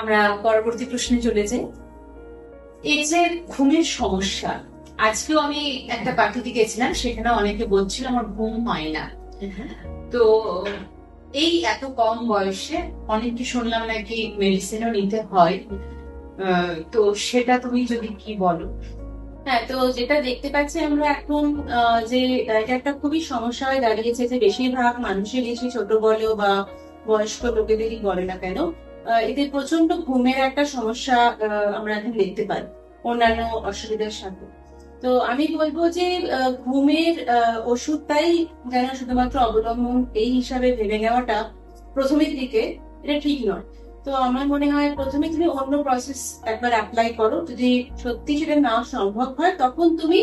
আমরা পরবর্তী প্রশ্নে চলে যাই। এই যে ঘুমের সমস্যা, আজকেও আমি একটা পার্টিতে গেছিলাম সেখানে অনেকে বলছিল আমার ঘুম হয় না। তো এই এত কম বয়সে অনেককে শুনলাম নাকি মেডিসিনও নিতে হয়। তো সেটা তুমি যদি কি বলো? হ্যাঁ তো যেটা দেখতে পাচ্ছি আমরা এখন যে এটা একটা খুবই সমস্যা হয়ে দাঁড়িয়েছে যে বেশিরভাগ মানুষেরই সে ছোট বলেও বা বয়স্ক লোকেদেরই বলে না কেন এতে প্রচণ্ড ঘুমের একটা সমস্যা আমরা এখন দেখতে পাই অন্যান্য অসুবিধার সাথে। তো আমি বলব যে ঘুমের ওষুধটাই যেন শুধুমাত্র অবলম্বন এই হিসাবে ভেবে নেওয়াটা প্রথমের দিকে, এটা ঠিক নয়। তো আমার মনে হয় প্রথমে তুমি অন্য প্রসেস একবার অ্যাপ্লাই করো। যদি সত্যি সেটা না সম্ভব হয় তখন তুমি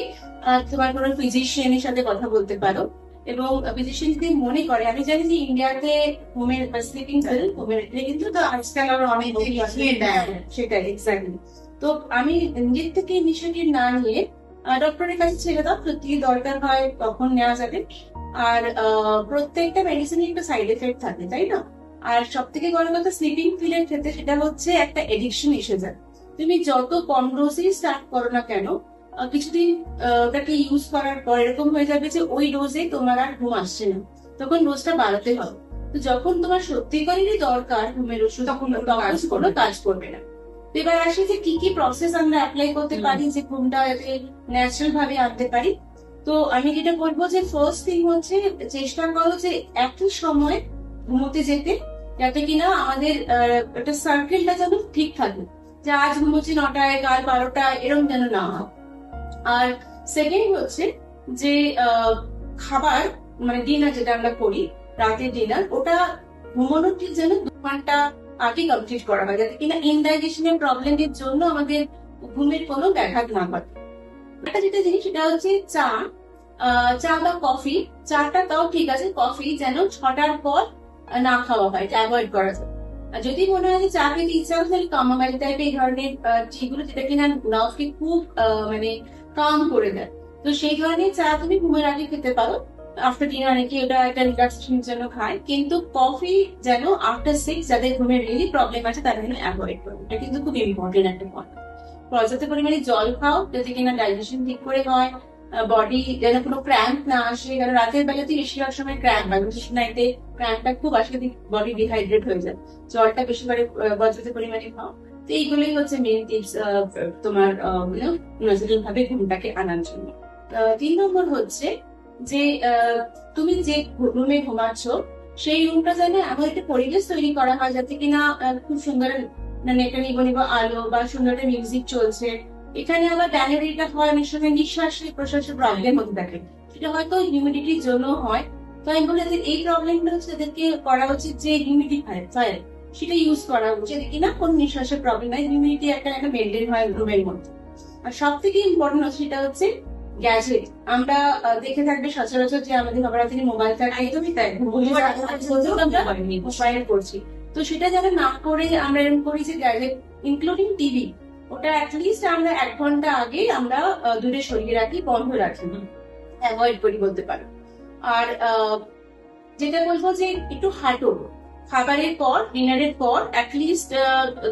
তোমার কোনো ফিজিশিয়ানের সাথে কথা বলতে পারো। এবং ফিজিশিয়ান যদি মনে করে আমি জানি যে ইন্ডিয়াতে হোমের স্লিপিং হোমের কিন্তু তো আজকাল আরও অনেক নেয়। সেটাই এক্স্যাক্টলি তো আমি নিজের থেকে ইনিশিয়েটিভ না নিয়ে ডক্টরের কাছে ছেড়ে দাও। সত্যি দরকার হয় তখন নেওয়া যাবে। আর প্রত্যেকটা মেডিসিনের একটা সাইড এফেক্ট থাকে তাই না? আর সব থেকে বড় কথা স্লিপিং পিলের ক্ষেত্রে সেটা হচ্ছে একটা এডিকশন এসে যায়। তুমি যত কম ডোজেই স্টার্ট করো না কেন কিছুদিন ওটাকে ইউজ করার পর এরকম হয়ে যাবে যে ওই ডোজে তোমার আর ঘুম আসছে না। তখন ডোজটা বাড়াতে হবে। তো যখন তোমার সত্যিকারেরই দরকার ঘুমের ওষুধ তখন কাজ কোনো করবে না। কাজ করবে না। এবার আসি যে কি কি প্রসেস আমরা অ্যাপ্লাই করতে পারি যে ঘুমটা যাতে ন্যাচারাল ভাবে আনতে পারি। তো আমি যেটা বলব যে ফার্স্ট থিং হচ্ছে চেষ্টা করো যে একই সময় ঘুমোতে যেতে। যাতে কিনা আমাদের একটা সার্কেলটা যেন ঠিক থাকে, যে আজ ঘুমোচ্ছি নটায়, কাল বারোটায় এরকম যেন না হয়। আর সেকেন্ড হচ্ছে যে খাবার মানে ডিনার যেটা আমরা করি, রাতের ডিনার ওটা ঘুমানোর ঠিক যেন দু ঘণ্টা আগে কমপ্লিট করা হয়, যাতে কিনা ইনডাইজেশনের প্রবলেমের জন্য আমাদের ঘুমের কোনো ব্যাঘাত না ঘটে। একটা যেটা জিনিস, সেটা হচ্ছে চা চা বা কফি চাটা তাও ঠিক আছে কফি যেন ছটার পর না খাওয়া হয়, এটা অ্যাভয়েড করা যায়। আর যদি মনে হয় যে চা খেতে ইচ্ছা হচ্ছে তাহলে কামামাইল টাইপের এই ধরনের টি গুলো যেটা কিনা নার্ভকে খুব মানে কাম করে দেয়। তো সেই ধরনের চা তুমি ঘুমের আগে খেতে পারো। আফটার ডিনার অনেকে ওটা একটা রিল্যাক্সেশনের জন্য খায়। কিন্তু কফি যেন আফটার সিক্স যাদের ঘুমের রিলি প্রবলেম আছে, তারা যেন অ্যাভয়েড করবে এটা কিন্তু খুব ইম্পর্টেন্ট একটা পয়েন্ট পর্যাপ্ত পরিমাণে জল খাও, যাতে কিনা ডাইজেশন ঠিক করে হয়। বডি যেন কোনো ক্র্যাম্প না আসে, কারণ রাতের বেলাতে বেশিরভাগ সময় ক্র্যাম্প হয়, বিশেষ নাইতে ক্র্যাম্পটা খুব আসলে বডি ডিহাইড্রেট হয়ে যায়। জলটা বেশি করে পর্যাপ্ত পরিমাণে খাও তো এইগুলোই হচ্ছে মেন টিপস তোমার ন্যাচারাল ভাবে ঘুমটাকে আনার জন্য। তিন নম্বর হচ্ছে যে তুমি যে রুমে ঘুমাচ্ছ, সেই রুমটা যেন এমন একটা পরিবেশ তৈরি করা হয় যাতে কিনা খুব সুন্দর মানে একটা নিব আলো বা সুন্দর মিউজিক চলছে। এখানে আবার ড্যানেরিটা হয় অনেক সময় নিঃশ্বাস প্রশ্বাসের প্রবলেম হতে থাকে। সেটা হয়তো হিউমিডিটির জন্য হয়। তো আমি বলি যে এই প্রবলেমটা হচ্ছে এদেরকে করা উচিত যে হিউমিডিফায়ার সেটা ইউজ করা উচিত। কিনা কোন নিঃশ্বাসের প্রবলেম নাই হিউমিডিটি একটা একটা মেনটেন হয় রুমের মধ্যে। আর সব থেকে ইম্পর্টেন্ট হচ্ছে সেটা হচ্ছে গ্যাজেট আমরা দেখে থাকবে সচরাচর যে আমাদের নবরাত্রি মোবাইল থাকে একদমই তাই? মোবাইল করছি তো সেটা যেন না করে আমরা এরকম করি যে গ্যাজেট ইনক্লুডিং টিভি ওটা অ্যাটলিস্ট আমরা এক ঘণ্টা আগে আমরা দূরে সরিয়ে রাখি বন্ধ রাখি। অ্যাভয়েড করি বলতে পারো। আর যেটা বলব যে একটু হাঁটো। খাবারের পর ডিনারের পর অ্যাটলিস্ট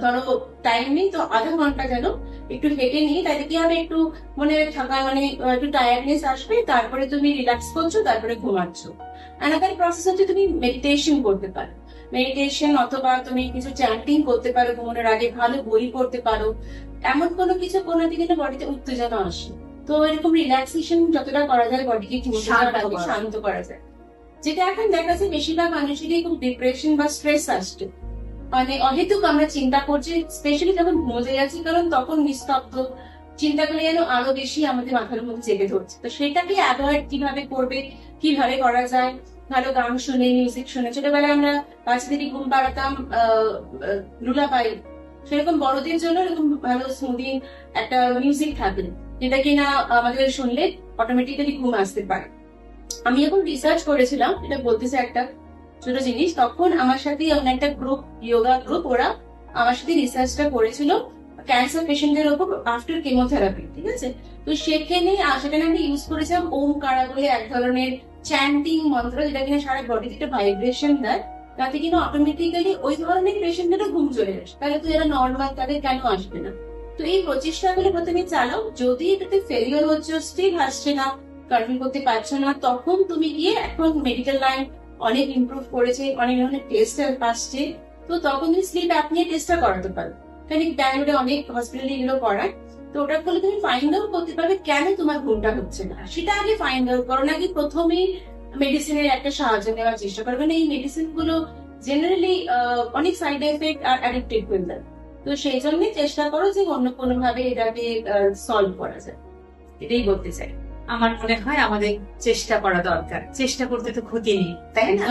ধরো টাইম নেই তো আধা ঘণ্টা যেন একটু হেঁটে নিই তাতে কি হবে একটু মনে থাকা মানে একটু টায়ার্ডনেস আসবে তারপরে তুমি রিল্যাক্স করছ তারপরে ঘুমাচ্ছ। অ্যানাদার প্রসেস হচ্ছে তুমি মেডিটেশন করতে পারো। মেডিটেশন অথবা তুমি কিছু চ্যান্টিং করতে পারো ঘুমানোর আগে ভালো বই পড়তে পারো এমন কোনো কিছু কোনো দিকে না বডিতে উত্তেজনা আসে। তো এরকম রিল্যাক্সেশন যতটা করা যায় বডিকে শান্ত করা। করা যায়। যেটা এখন দেখা যাচ্ছে বেশিরভাগ মানুষেরই খুব ডিপ্রেশন বা স্ট্রেস আসছে। মানে অহেতুক আমরা চিন্তা করছি স্পেশালি যখন ঘুমোতে যাচ্ছি কারণ তখন নিস্তব্ধ চিন্তাগুলো যেন আরও বেশি আমাদের মাথার মধ্যে চেপে ধরছে। তো সেটাকে অ্যাভয়েড কীভাবে করবে কীভাবে করা যায় ভালো গান শুনে মিউজিক শুনে। ছোটবেলায় আমরা বাচ্চাদেরই ঘুম পাড়াতাম লুলা পাই। সেরকম বড়দের জন্য এরকম ভালো স্মুদিং একটা মিউজিক থাকে যেটা কিনা আমাদের শুনলে অটোমেটিক্যালি ঘুম আসতে পারে। আমি যখন রিসার্চ করেছিলাম, এটা বলতেছে একটা ছোট জিনিস, তখন আমার সাথে অন্য একটা গ্রুপ যোগা গ্রুপ ওরা আমার সাথে রিসার্চটা করেছিল ক্যান্সার পেশেন্টদের ওপর আফটার কেমোথেরাপি ঠিক আছে? তো সেখানে সেখানে আমি ইউজ করেছিলাম, ওম কারা বলে এক ধরনের চ্যান্টিং মন্ত্র যেটা কিনা সারা বডিতে একটা ভাইব্রেশন দেয়, তাতে কিনা অটোমেটিক্যালি ওই ধরনের পেশেন্টেরও ঘুম চলে আসে। তাহলে তো যারা নর্মাল তাদের কেন আসবে না? তো এই প্রচেষ্টাগুলো প্রথমে চালাও। যদি এটাতে ফেলিওর হচ্ছে স্টিল আসছে না কন্ট্রোল করতে পারছ না, তখন তুমি গিয়ে এখন মেডিকেল লাইন অনেক ইমপ্রুভ করেছে, অনেক ধরনের টেস্ট আসছে তো তখন তুমি স্লিপ অ্যাপনিয়া টেস্টটা করাতে পারো। কারণ ব্যাঙ্গালোরে অনেক হসপিটালে এগুলো করায়। তো ওটা করলে তুমি ফাইন্ড আউট করতে পারবে কেন তোমার ঘুমটা হচ্ছে না। সেটা আগে ফাইন্ড আউট করো নাকি প্রথমেই মেডিসিনের একটা সাহায্য নেওয়ার চেষ্টা করবে। না এই মেডিসিনগুলো জেনারেলি অনেক সাইড এফেক্ট আর অ্যাডিক্টেড হয়ে যায়। তো সেই জন্য চেষ্টা করো যে অন্য কোনো ভাবে এটাকে সলভ করা যায়। এটাই বলতে চাই। আমার মনে হয় আমাদের চেষ্টা করা দরকার। চেষ্টা করতে তো ক্ষতি নেই তাই না।